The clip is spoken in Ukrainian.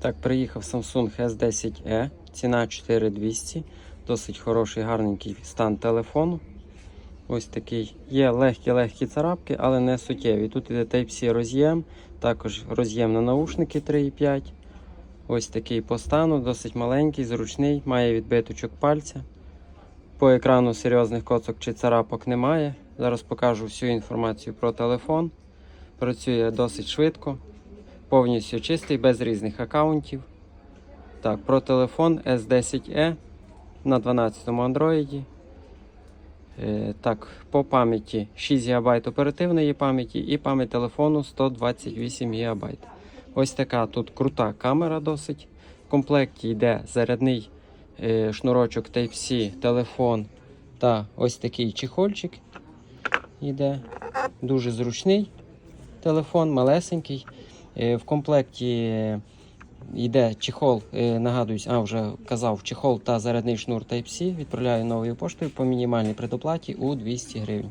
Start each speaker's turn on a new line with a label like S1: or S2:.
S1: Так, приїхав Samsung S10e, ціна 4200. Досить хороший, гарненький стан телефону. Ось такий. Є легкі-легкі царапки, але не суттєві. Тут іде Type-C роз'єм, також роз'єм на наушники 3,5. Ось такий по стану, досить маленький, зручний, має відбиточок пальця. По екрану серйозних коцок чи царапок немає. Зараз покажу всю інформацію про телефон. Працює досить швидко, повністю чистий, без різних аккаунтів. Так, про телефон S10e на 12-му Android. Е, Так, по пам'яті 6 ГБ оперативної пам'яті і пам'ять телефону 128 ГБ. Ось така тут крута камера досить. В комплекті йде зарядний е, шнурочок Type-C, телефон та ось такий чехольчик. Йде дуже зручний телефон, малесенький. Е, В комплекті йде чехол, е, нагадуюсь, а вже казав, чехол та зарядний шнур Type-C. Відправляю новою поштою по мінімальній предоплаті у 200 гривень.